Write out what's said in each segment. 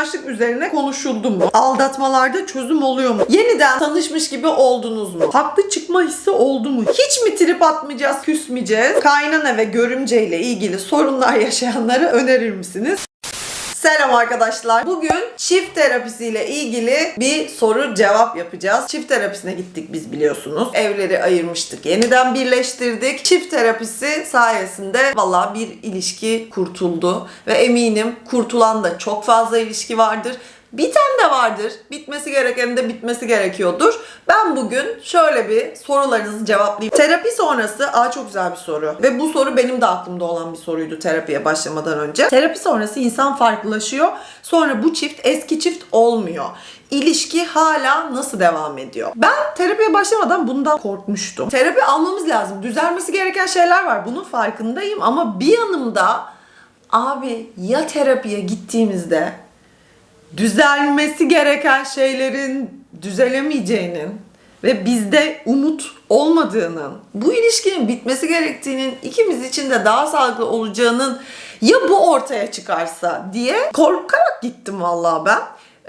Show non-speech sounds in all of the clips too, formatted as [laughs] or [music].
kıskançlık üzerine konuşuldu mu? Aldatmalarda çözüm oluyor mu? Yeniden tanışmış gibi oldunuz mu? Haklı çıkma hissi oldu mu? Hiç mi trip atmayacağız, küsmeyeceğiz? Kaynana ve görümce ile ilgili sorunlar [laughs] yaşayanları önerir misiniz? Selam arkadaşlar. Bugün çift terapisiyle ilgili bir soru cevap yapacağız. Çift terapisine gittik biz biliyorsunuz. Evleri ayırmıştık. Yeniden birleştirdik. Çift terapisi sayesinde valla bir ilişki kurtuldu. Ve eminim kurtulan da çok fazla ilişki vardır. Biten de vardır. Bitmesi gerekenin de bitmesi gerekiyordur. Ben bugün şöyle bir sorularınızı cevaplayayım. Terapi sonrası, aa çok güzel bir soru. Ve bu soru benim de aklımda olan bir soruydu terapiye başlamadan önce. Terapi sonrası insan farklılaşıyor. Sonra bu çift eski çift olmuyor. İlişki hala nasıl devam ediyor? Ben terapiye başlamadan bundan korkmuştum. Terapi almamız lazım. Düzelmesi gereken şeyler var. Bunun farkındayım ama bir yanımda abi ya terapiye gittiğimizde düzelmesi gereken şeylerin düzelemeyeceğinin ve bizde umut olmadığının, bu ilişkinin bitmesi gerektiğinin ikimiz için de daha sağlıklı olacağının ya bu ortaya çıkarsa diye korkarak gittim vallahi ben.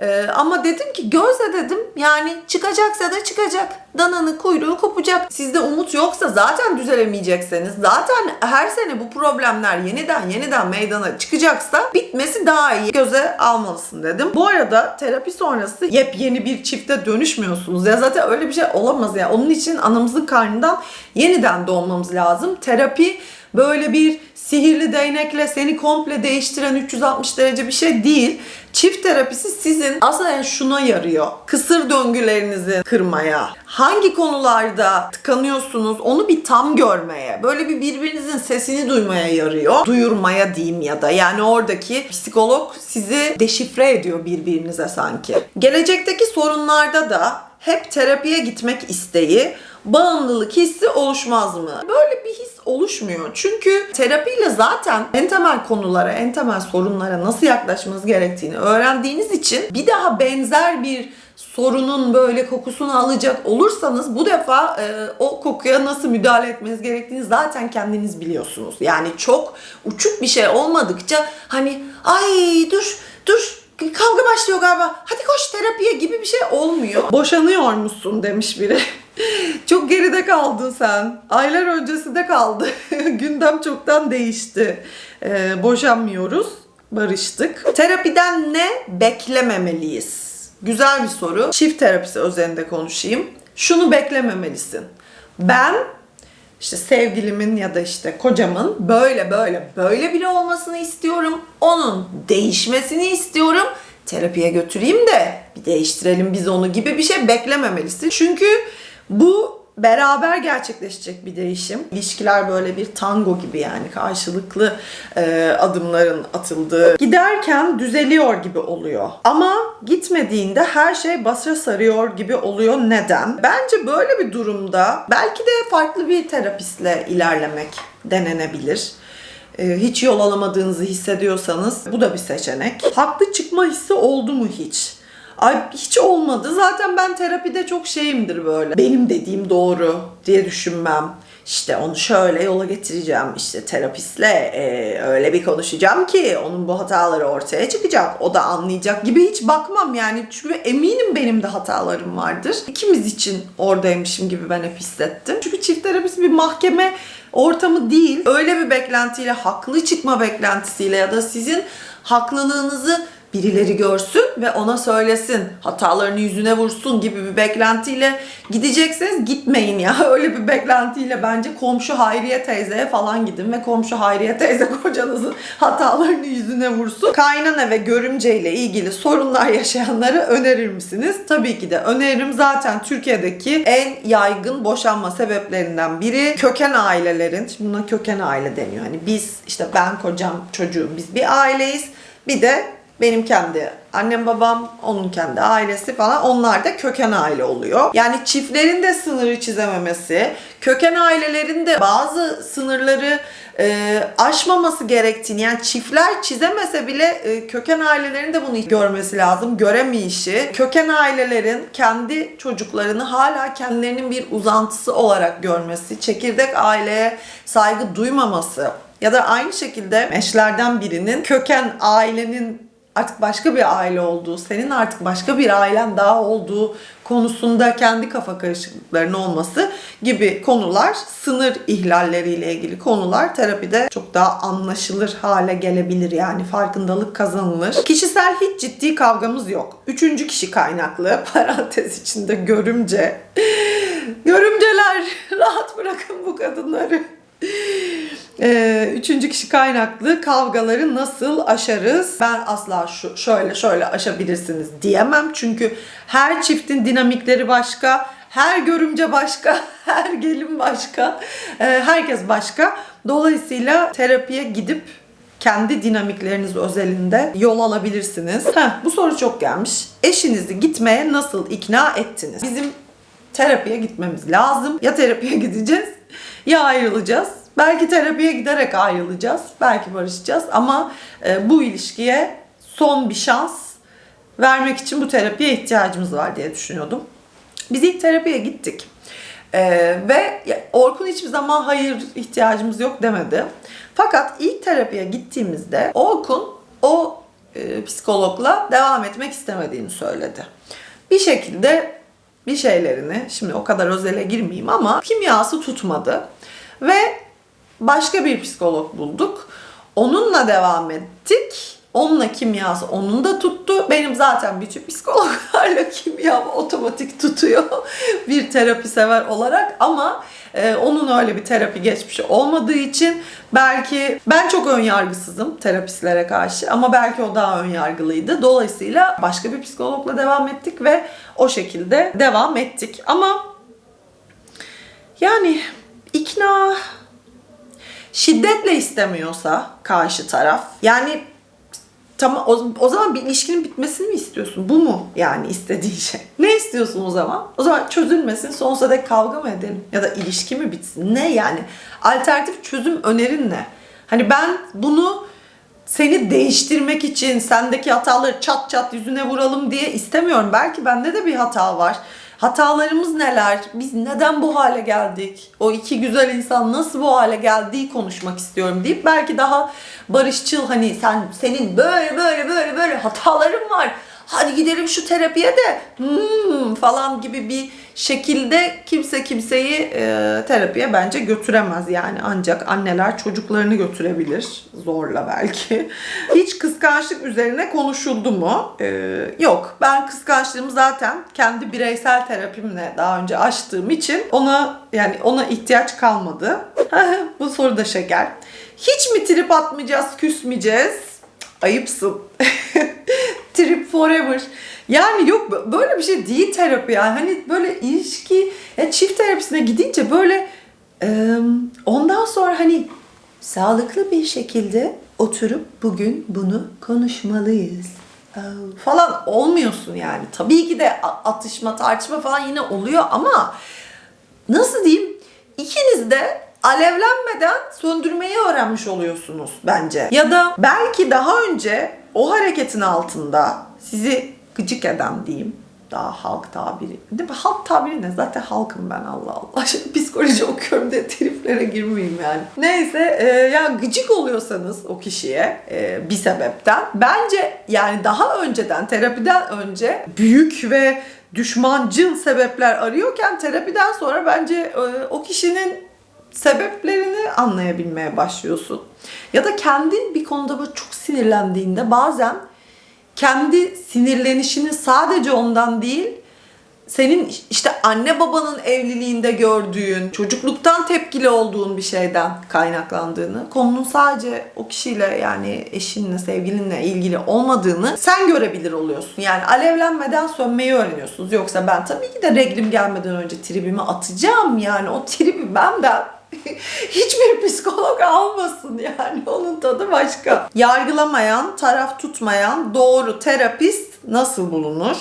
Ee, ama dedim ki gözle dedim yani çıkacaksa da çıkacak. Dananın kuyruğu kopacak. Sizde umut yoksa zaten düzelemeyecekseniz zaten her sene bu problemler yeniden yeniden meydana çıkacaksa bitmesi daha iyi. Göze almalısın dedim. Bu arada terapi sonrası yepyeni bir çifte dönüşmüyorsunuz. Ya zaten öyle bir şey olamaz ya. Onun için anamızın karnından yeniden doğmamız lazım. Terapi böyle bir sihirli değnekle seni komple değiştiren 360 derece bir şey değil. Çift terapisi sizin aslında şuna yarıyor. Kısır döngülerinizi kırmaya, hangi konularda tıkanıyorsunuz onu bir tam görmeye, böyle bir birbirinizin sesini duymaya yarıyor. Duyurmaya diyeyim ya da yani oradaki psikolog sizi deşifre ediyor birbirinize sanki. Gelecekteki sorunlarda da hep terapiye gitmek isteği bağımlılık hissi oluşmaz mı? Böyle bir his oluşmuyor. Çünkü terapiyle zaten en temel konulara, en temel sorunlara nasıl yaklaşmanız gerektiğini öğrendiğiniz için bir daha benzer bir sorunun böyle kokusunu alacak olursanız bu defa e, o kokuya nasıl müdahale etmeniz gerektiğini zaten kendiniz biliyorsunuz. Yani çok uçuk bir şey olmadıkça hani ay dur dur kavga başlıyor galiba. Hadi koş terapiye gibi bir şey olmuyor. Boşanıyor musun demiş biri. Çok geride kaldın sen. Aylar öncesinde kaldı. [laughs] Gündem çoktan değişti. Ee, boşanmıyoruz. Barıştık. Terapiden ne beklememeliyiz? Güzel bir soru. Çift terapisi özelinde konuşayım. Şunu beklememelisin. Ben işte sevgilimin ya da işte kocamın böyle böyle böyle biri olmasını istiyorum. Onun değişmesini istiyorum. Terapiye götüreyim de bir değiştirelim biz onu gibi bir şey beklememelisin. Çünkü bu beraber gerçekleşecek bir değişim. İlişkiler böyle bir tango gibi yani karşılıklı e, adımların atıldığı. Giderken düzeliyor gibi oluyor. Ama gitmediğinde her şey başa sarıyor gibi oluyor. Neden? Bence böyle bir durumda belki de farklı bir terapistle ilerlemek denenebilir. E, hiç yol alamadığınızı hissediyorsanız bu da bir seçenek. Haklı çıkma hissi oldu mu hiç? Ay hiç olmadı. Zaten ben terapide çok şeyimdir böyle. Benim dediğim doğru diye düşünmem. İşte onu şöyle yola getireceğim. İşte terapistle e, öyle bir konuşacağım ki onun bu hataları ortaya çıkacak. O da anlayacak gibi hiç bakmam yani. Çünkü eminim benim de hatalarım vardır. İkimiz için oradaymışım gibi ben hep hissettim. Çünkü çift terapisi bir mahkeme ortamı değil. Öyle bir beklentiyle, haklı çıkma beklentisiyle ya da sizin haklılığınızı birileri görsün ve ona söylesin. Hatalarını yüzüne vursun gibi bir beklentiyle gidecekseniz gitmeyin ya. [laughs] Öyle bir beklentiyle bence komşu Hayriye teyzeye falan gidin ve komşu Hayriye teyze [laughs] kocanızın hatalarını yüzüne vursun. Kaynana ve görümce ile ilgili sorunlar yaşayanları önerir misiniz? Tabii ki de öneririm. Zaten Türkiye'deki en yaygın boşanma sebeplerinden biri köken ailelerin, şimdi buna köken aile deniyor. Hani biz işte ben kocam çocuğum biz bir aileyiz. Bir de benim kendi annem babam, onun kendi ailesi falan onlar da köken aile oluyor. Yani çiftlerin de sınırı çizememesi, köken ailelerin de bazı sınırları e, aşmaması gerektiğini yani çiftler çizemese bile e, köken ailelerin de bunu görmesi lazım. Göremeyişi, köken ailelerin kendi çocuklarını hala kendilerinin bir uzantısı olarak görmesi, çekirdek aileye saygı duymaması ya da aynı şekilde eşlerden birinin köken ailenin artık başka bir aile olduğu, senin artık başka bir ailen daha olduğu konusunda kendi kafa karışıklıklarının olması gibi konular, sınır ihlalleriyle ilgili konular terapide çok daha anlaşılır hale gelebilir yani farkındalık kazanılır. Kişisel hiç ciddi kavgamız yok. Üçüncü kişi kaynaklı [laughs] parantez içinde görümce. Görümceler [laughs] rahat bırakın bu kadınları. Ee, üçüncü kişi kaynaklı kavgaları nasıl aşarız? Ben asla şu şöyle şöyle aşabilirsiniz diyemem. Çünkü her çiftin dinamikleri başka, her görümce başka, [laughs] her gelin başka, ee, herkes başka. Dolayısıyla terapiye gidip kendi dinamikleriniz özelinde yol alabilirsiniz. Heh, bu soru çok gelmiş. Eşinizi gitmeye nasıl ikna ettiniz? Bizim terapiye gitmemiz lazım. Ya terapiye [laughs] gideceğiz ya ayrılacağız. Belki terapiye giderek ayrılacağız. Belki barışacağız ama e, bu ilişkiye son bir şans vermek için bu terapiye ihtiyacımız var diye düşünüyordum. Biz ilk terapiye gittik. E, ve Orkun hiçbir zaman hayır ihtiyacımız yok demedi. Fakat ilk terapiye gittiğimizde Orkun o e, psikologla devam etmek istemediğini söyledi. Bir şekilde bir şeylerini, şimdi o kadar özele girmeyeyim ama kimyası tutmadı. Ve başka bir psikolog bulduk. Onunla devam ettik. Onunla kimyası onun da tuttu. Benim zaten bütün psikologlarla [laughs] kimyam otomatik tutuyor [laughs] bir terapi sever olarak ama e, onun öyle bir terapi geçmişi olmadığı için belki ben çok ön yargısızım terapistlere karşı ama belki o daha ön yargılıydı. Dolayısıyla başka bir psikologla devam ettik ve o şekilde devam ettik. Ama yani ikna şiddetle istemiyorsa karşı taraf yani tamam o, o zaman bir ilişkinin bitmesini mi istiyorsun? Bu mu yani istediğin şey? Ne istiyorsun o zaman? O zaman çözülmesin sonsuza dek kavga mı edelim? Ya da ilişki mi bitsin? Ne yani? Alternatif çözüm önerin ne? Hani ben bunu seni değiştirmek için sendeki hataları çat çat yüzüne vuralım diye istemiyorum. Belki bende de bir hata var. Hatalarımız neler? Biz neden bu hale geldik? O iki güzel insan nasıl bu hale geldiği konuşmak istiyorum deyip belki daha barışçıl hani sen senin böyle böyle böyle böyle hataların var. Hadi gidelim şu terapiye de hmm, falan gibi bir şekilde kimse kimseyi e, terapiye bence götüremez yani ancak anneler çocuklarını götürebilir zorla belki. [laughs] Hiç kıskançlık üzerine konuşuldu mu? E, yok. Ben kıskançlığımı zaten kendi bireysel terapimle daha önce açtığım için ona yani ona ihtiyaç kalmadı. [laughs] Bu soru da şeker. Hiç mi trip atmayacağız, küsmeyeceğiz? Ayıpsın. [laughs] trip forever. Yani yok böyle bir şey değil terapi yani. Hani böyle ilişki, ya çift terapisine gidince böyle e, ondan sonra hani sağlıklı bir şekilde oturup bugün bunu konuşmalıyız falan olmuyorsun yani. Tabii ki de atışma, tartışma falan yine oluyor ama nasıl diyeyim? İkiniz de alevlenmeden söndürmeyi öğrenmiş oluyorsunuz bence. Ya da belki daha önce o hareketin altında sizi gıcık eden diyeyim. Daha halk tabiri. Değil mi? Halk tabiri ne? Zaten halkım ben Allah Allah. Şimdi [laughs] psikoloji okuyorum diye triflere girmeyeyim yani. Neyse e, ya gıcık oluyorsanız o kişiye e, bir sebepten bence yani daha önceden terapiden önce büyük ve düşmancıl sebepler arıyorken terapiden sonra bence e, o kişinin sebeplerini anlayabilmeye başlıyorsun. Ya da kendin bir konuda böyle çok sinirlendiğinde bazen kendi sinirlenişini sadece ondan değil senin işte anne babanın evliliğinde gördüğün, çocukluktan tepkili olduğun bir şeyden kaynaklandığını, konunun sadece o kişiyle yani eşinle, sevgilinle ilgili olmadığını sen görebilir oluyorsun. Yani alevlenmeden sönmeyi öğreniyorsunuz. Yoksa ben tabii ki de reglim gelmeden önce tribimi atacağım yani o tribi benden [laughs] hiçbir psikolog almasın yani onun tadı başka. Yargılamayan, taraf tutmayan doğru terapist nasıl bulunur?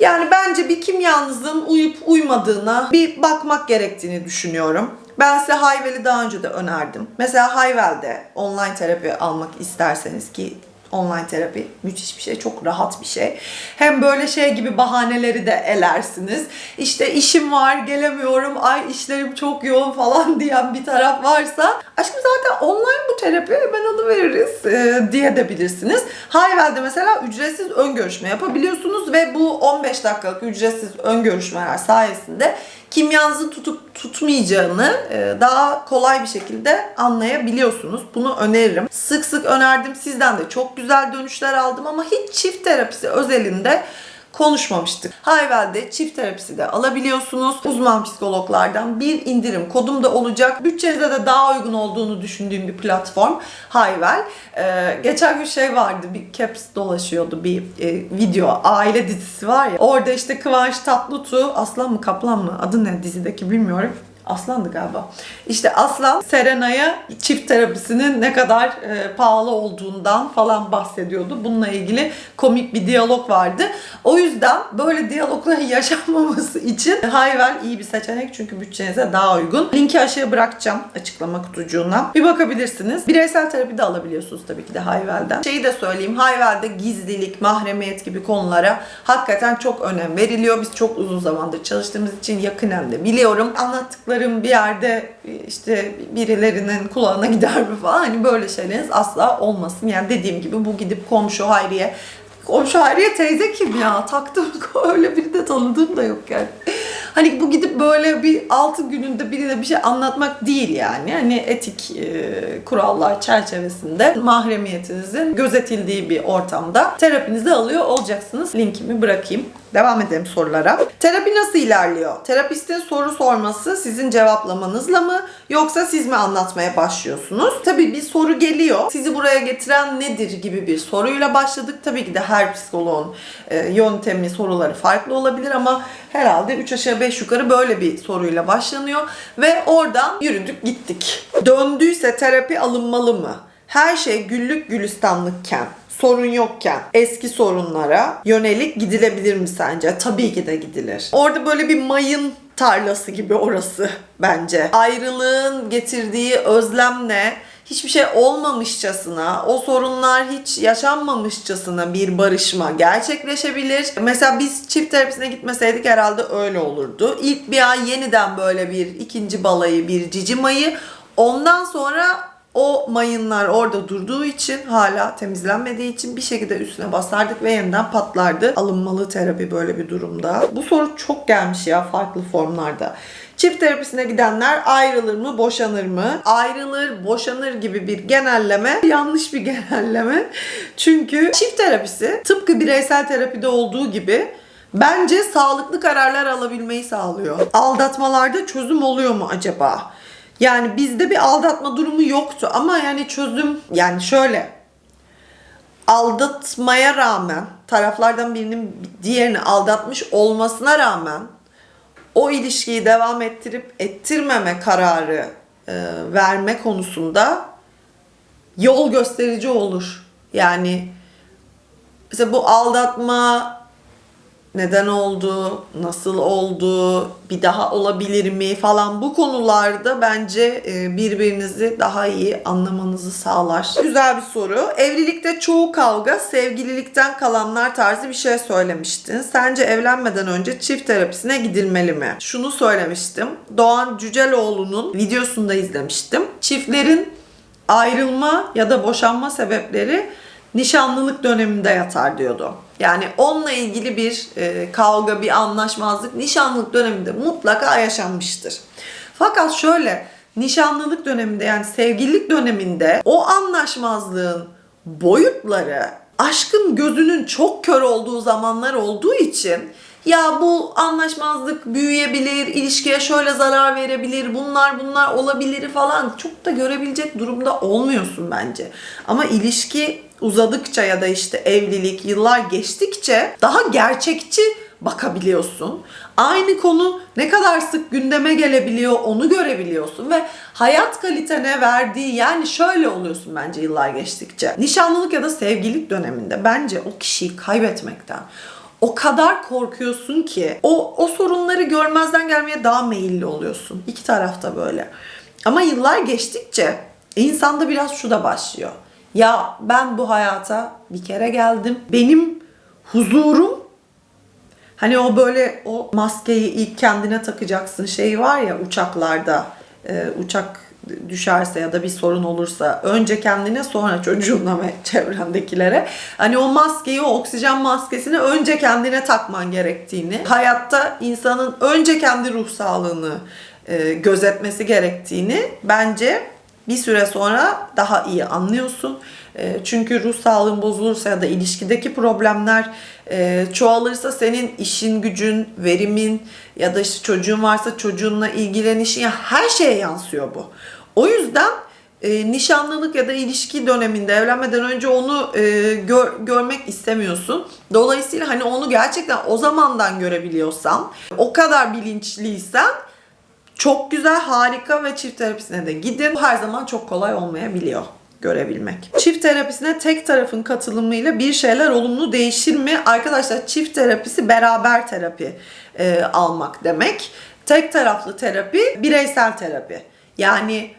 Yani bence bir kimyanızın uyup uymadığına bir bakmak gerektiğini düşünüyorum. Ben size Hayvel'i daha önce de önerdim. Mesela Hayvel'de online terapi almak isterseniz ki online terapi müthiş bir şey, çok rahat bir şey. Hem böyle şey gibi bahaneleri de elersiniz. İşte işim var, gelemiyorum, ay işlerim çok yoğun falan [laughs] diyen bir taraf varsa Aşkım zaten online bu terapi hemen alıveririz e, diye de bilirsiniz. Hayvel'de mesela ücretsiz ön görüşme yapabiliyorsunuz ve bu 15 dakikalık ücretsiz ön görüşmeler sayesinde kimyanızı tutup tutmayacağını e, daha kolay bir şekilde anlayabiliyorsunuz. Bunu öneririm. Sık sık önerdim. Sizden de çok güzel dönüşler aldım ama hiç çift terapisi özelinde konuşmamıştık. Hayvel'de çift terapisi de alabiliyorsunuz. Uzman psikologlardan bir indirim kodum da olacak. Bütçenize de daha uygun olduğunu düşündüğüm bir platform Hayvel. Ee, geçen gün şey vardı bir caps dolaşıyordu bir e, video aile dizisi var ya. Orada işte Kıvanç Tatlıtuğ Aslan mı Kaplan mı adı ne dizideki bilmiyorum. Aslandı galiba. İşte Aslan Serena'ya çift terapisinin ne kadar e, pahalı olduğundan falan bahsediyordu. Bununla ilgili komik bir diyalog vardı. O yüzden böyle diyalogların [laughs] yaşanmaması için Hayvel iyi bir seçenek çünkü bütçenize daha uygun. Linki aşağıya bırakacağım açıklama kutucuğuna. Bir bakabilirsiniz. Bireysel terapi de alabiliyorsunuz tabii ki de Hayvel'den. Şeyi de söyleyeyim. Hayvel'de gizlilik, mahremiyet gibi konulara hakikaten çok önem veriliyor. Biz çok uzun zamandır çalıştığımız için yakinen de biliyorum. Anlattıklarım bir yerde işte birilerinin kulağına gider mi falan. Hani böyle şeyleriniz asla olmasın. Yani dediğim gibi bu gidip komşu Hayriye Komşu Hayriye teyze kim ya? Taktım [laughs] öyle biri de tanıdığım da yok yani. Hani bu gidip böyle bir altı gününde birine bir şey anlatmak değil yani. Hani etik e, kurallar çerçevesinde mahremiyetinizin gözetildiği bir ortamda terapinizi alıyor olacaksınız. Linkimi bırakayım. Devam edelim sorulara. Terapi nasıl ilerliyor? Terapistin soru sorması sizin cevaplamanızla mı yoksa siz mi anlatmaya başlıyorsunuz? Tabii bir soru geliyor. Sizi buraya getiren nedir gibi bir soruyla başladık. Tabii ki de her psikoloğun e, yöntemi, soruları farklı olabilir ama herhalde 3 aşağı 5 yukarı böyle bir soruyla başlanıyor ve oradan yürüdük gittik. Döndüyse terapi alınmalı mı? Her şey güllük gülistanlıkken sorun yokken eski sorunlara yönelik gidilebilir mi sence? Tabii ki de gidilir. Orada böyle bir mayın tarlası gibi orası [laughs] bence. Ayrılığın getirdiği özlemle hiçbir şey olmamışçasına, o sorunlar hiç yaşanmamışçasına bir barışma gerçekleşebilir. Mesela biz çift terapisine gitmeseydik herhalde öyle olurdu. İlk bir ay yeniden böyle bir ikinci balayı, bir cici mayı. Ondan sonra o mayınlar orada durduğu için hala temizlenmediği için bir şekilde üstüne basardık ve yeniden patlardı. Alınmalı terapi böyle bir durumda. Bu soru çok gelmiş ya farklı formlarda. Çift terapisine gidenler ayrılır mı, boşanır mı? Ayrılır, boşanır gibi bir genelleme [laughs] yanlış bir genelleme. Çünkü çift terapisi tıpkı bireysel terapide olduğu gibi bence sağlıklı kararlar alabilmeyi sağlıyor. Aldatmalarda çözüm oluyor mu acaba? Yani bizde bir aldatma durumu yoktu ama yani çözüm yani şöyle aldatmaya rağmen taraflardan birinin diğerini aldatmış olmasına rağmen o ilişkiyi devam ettirip ettirmeme kararı e, verme konusunda yol gösterici olur. Yani mesela bu aldatma neden oldu, nasıl oldu, bir daha olabilir mi falan bu konularda bence e, birbirinizi daha iyi anlamanızı sağlar. Güzel bir soru. Evlilikte çoğu kavga sevgililikten kalanlar tarzı bir şey söylemiştin. Sence evlenmeden önce çift terapisine gidilmeli mi? Şunu söylemiştim. Doğan Cüceloğlu'nun videosunda izlemiştim. Çiftlerin ayrılma ya da boşanma sebepleri nişanlılık döneminde yatar diyordu. Yani onunla ilgili bir e, kavga, bir anlaşmazlık nişanlılık döneminde mutlaka yaşanmıştır. Fakat şöyle nişanlılık döneminde yani sevgililik döneminde o anlaşmazlığın boyutları aşkın gözünün çok kör olduğu zamanlar olduğu için ya bu anlaşmazlık büyüyebilir, ilişkiye şöyle zarar verebilir, bunlar bunlar olabilir falan çok da görebilecek durumda olmuyorsun bence. Ama ilişki uzadıkça ya da işte evlilik yıllar geçtikçe daha gerçekçi bakabiliyorsun. Aynı konu ne kadar sık gündeme gelebiliyor onu görebiliyorsun ve hayat kalitene verdiği yani şöyle oluyorsun bence yıllar geçtikçe. Nişanlılık ya da sevgililik döneminde bence o kişiyi kaybetmekten o kadar korkuyorsun ki o, o sorunları görmezden gelmeye daha meyilli oluyorsun. İki tarafta böyle. Ama yıllar geçtikçe insanda biraz şu da başlıyor. Ya ben bu hayata bir kere geldim. Benim huzurum hani o böyle o maskeyi ilk kendine takacaksın şeyi var ya uçaklarda e, uçak düşerse ya da bir sorun olursa önce kendine sonra çocuğuna ve [laughs] çevrendekilere hani o maskeyi o oksijen maskesini önce kendine takman gerektiğini hayatta insanın önce kendi ruh sağlığını e, gözetmesi gerektiğini bence bir süre sonra daha iyi anlıyorsun. E, Çünkü ruh sağlığın bozulursa ya da ilişkideki problemler e, çoğalırsa senin işin, gücün, verimin ya da işte çocuğun varsa çocuğunla ilgilenişin ya her şeye yansıyor bu. O yüzden e, nişanlılık ya da ilişki döneminde evlenmeden önce onu e, gör- görmek istemiyorsun. Dolayısıyla hani onu gerçekten o zamandan görebiliyorsan, o kadar bilinçliysen çok güzel, harika ve çift terapisine de gidin. Bu her zaman çok kolay olmayabiliyor görebilmek. Çift terapisine tek tarafın katılımıyla bir şeyler olumlu değişir mi? Arkadaşlar çift terapisi beraber terapi e, almak demek. Tek taraflı terapi bireysel terapi. Yani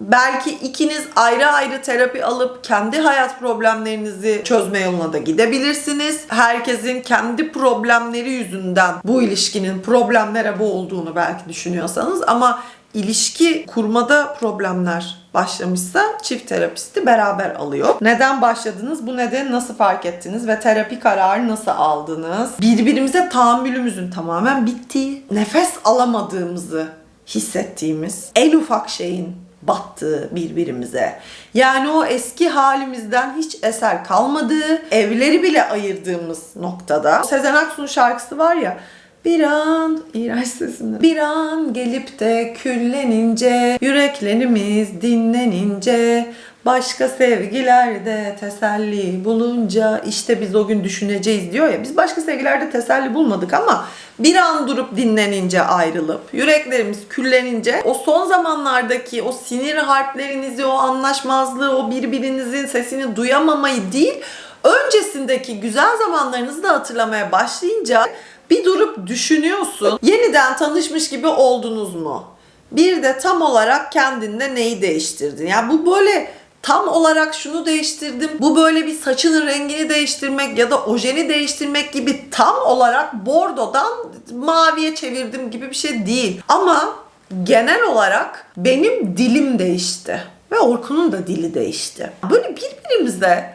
belki ikiniz ayrı ayrı terapi alıp kendi hayat problemlerinizi çözme yoluna da gidebilirsiniz. Herkesin kendi problemleri yüzünden bu ilişkinin problemlere boğulduğunu belki düşünüyorsanız ama ilişki kurmada problemler başlamışsa çift terapisti beraber alıyor. Neden başladınız? Bu nedeni nasıl fark ettiniz ve terapi kararı nasıl aldınız? Birbirimize tahammülümüzün tamamen bittiği, nefes alamadığımızı hissettiğimiz en ufak şeyin battığı birbirimize. Yani o eski halimizden hiç eser kalmadığı, evleri bile ayırdığımız noktada. Sezen Aksu'nun şarkısı var ya, bir an, iğrenç sesimle. Bir an gelip de küllenince, yüreklerimiz dinlenince, başka sevgilerde teselli bulunca işte biz o gün düşüneceğiz diyor ya. Biz başka sevgilerde teselli bulmadık ama bir an durup dinlenince ayrılıp, yüreklerimiz küllenince o son zamanlardaki o sinir harplerinizi, o anlaşmazlığı, o birbirinizin sesini duyamamayı değil, öncesindeki güzel zamanlarınızı da hatırlamaya başlayınca bir durup düşünüyorsun. Yeniden tanışmış gibi oldunuz mu? Bir de tam olarak kendinde neyi değiştirdin? Yani bu böyle tam olarak şunu değiştirdim. Bu böyle bir saçının rengini değiştirmek ya da ojeni değiştirmek gibi tam olarak bordodan maviye çevirdim gibi bir şey değil. Ama genel olarak benim dilim değişti. Ve Orkun'un da dili değişti. Böyle birbirimize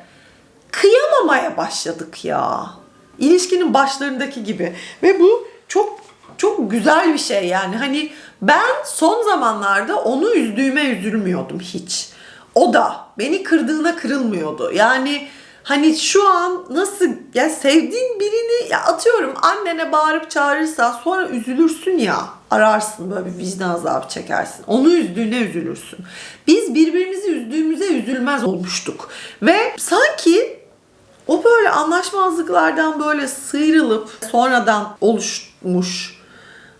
kıyamamaya başladık ya. İlişkinin başlarındaki gibi. Ve bu çok çok güzel bir şey yani. Hani ben son zamanlarda onu üzdüğüme üzülmüyordum hiç. O da beni kırdığına kırılmıyordu. Yani hani şu an nasıl ya sevdiğin birini ya atıyorum annene bağırıp çağırırsan sonra üzülürsün ya ararsın böyle bir vicdan azabı çekersin. Onu üzdüğüne üzülürsün. Biz birbirimizi üzdüğümüze üzülmez olmuştuk. Ve sanki o böyle anlaşmazlıklardan böyle sıyrılıp sonradan oluşmuş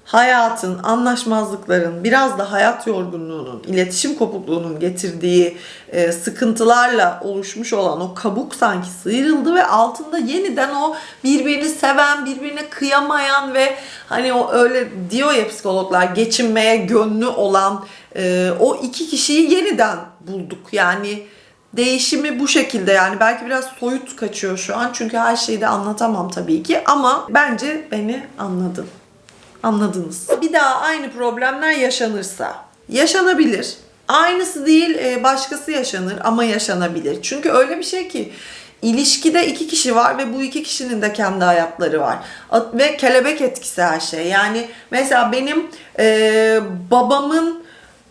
hayatın, anlaşmazlıkların, biraz da hayat yorgunluğunun, iletişim kopukluğunun getirdiği e, sıkıntılarla oluşmuş olan o kabuk sanki sıyrıldı ve altında yeniden o birbirini seven, birbirine kıyamayan ve hani o öyle diyor ya psikologlar geçinmeye gönlü olan e, o iki kişiyi yeniden bulduk. Yani değişimi bu şekilde yani belki biraz soyut kaçıyor şu an çünkü her şeyi de anlatamam tabii ki ama bence beni anladın. Anladınız. Bir daha aynı problemler yaşanırsa yaşanabilir. Aynısı değil e, başkası yaşanır ama yaşanabilir. Çünkü öyle bir şey ki ilişkide iki kişi var ve bu iki kişinin de kendi hayatları var. Ve kelebek etkisi her şey. Yani mesela benim e, babamın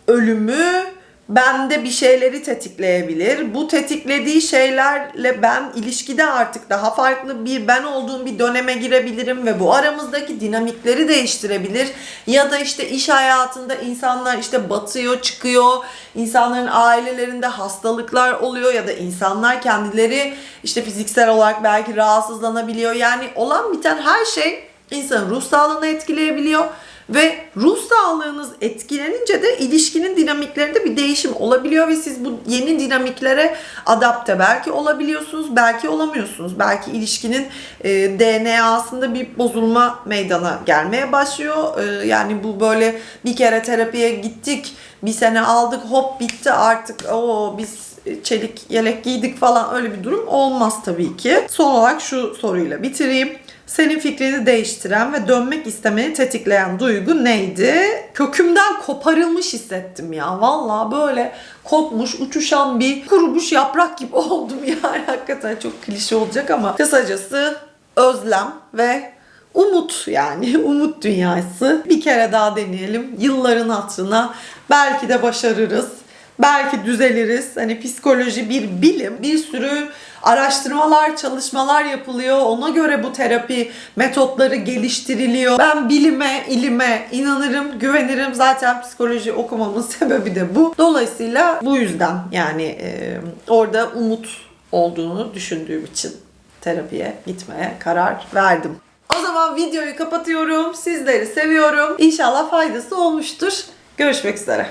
ölümü bende bir şeyleri tetikleyebilir. Bu tetiklediği şeylerle ben ilişkide artık daha farklı bir ben olduğum bir döneme girebilirim ve bu aramızdaki dinamikleri değiştirebilir. Ya da işte iş hayatında insanlar işte batıyor, çıkıyor. İnsanların ailelerinde hastalıklar oluyor ya da insanlar kendileri işte fiziksel olarak belki rahatsızlanabiliyor. Yani olan biten her şey insanın ruh sağlığını etkileyebiliyor. Ve ruh sağlığınız etkilenince de ilişkinin dinamiklerinde bir değişim olabiliyor ve siz bu yeni dinamiklere adapte belki olabiliyorsunuz, belki olamıyorsunuz. Belki ilişkinin e, DNA'sında bir bozulma meydana gelmeye başlıyor. E, yani bu böyle bir kere terapiye gittik, bir sene aldık, hop bitti artık. Oo biz çelik yelek giydik falan öyle bir durum olmaz tabii ki. Son olarak şu soruyla bitireyim. Senin fikrini değiştiren ve dönmek istemeni tetikleyen duygu neydi? Kökümden koparılmış hissettim ya. Vallahi böyle kopmuş, uçuşan bir kurumuş yaprak gibi [laughs] oldum yani. Hakikaten çok klişe olacak ama kısacası özlem ve umut yani [laughs] umut dünyası. Bir kere daha deneyelim. Yılların hatırına belki de başarırız. Belki düzeliriz. Hani psikoloji bir bilim. Bir sürü araştırmalar, çalışmalar yapılıyor. Ona göre bu terapi metotları geliştiriliyor. Ben bilime, ilime inanırım, güvenirim. Zaten psikoloji okumamın [laughs] sebebi de bu. Dolayısıyla bu yüzden yani e, orada umut olduğunu düşündüğüm için terapiye gitmeye karar verdim. O zaman videoyu kapatıyorum. Sizleri seviyorum. İnşallah faydası olmuştur. Görüşmek üzere.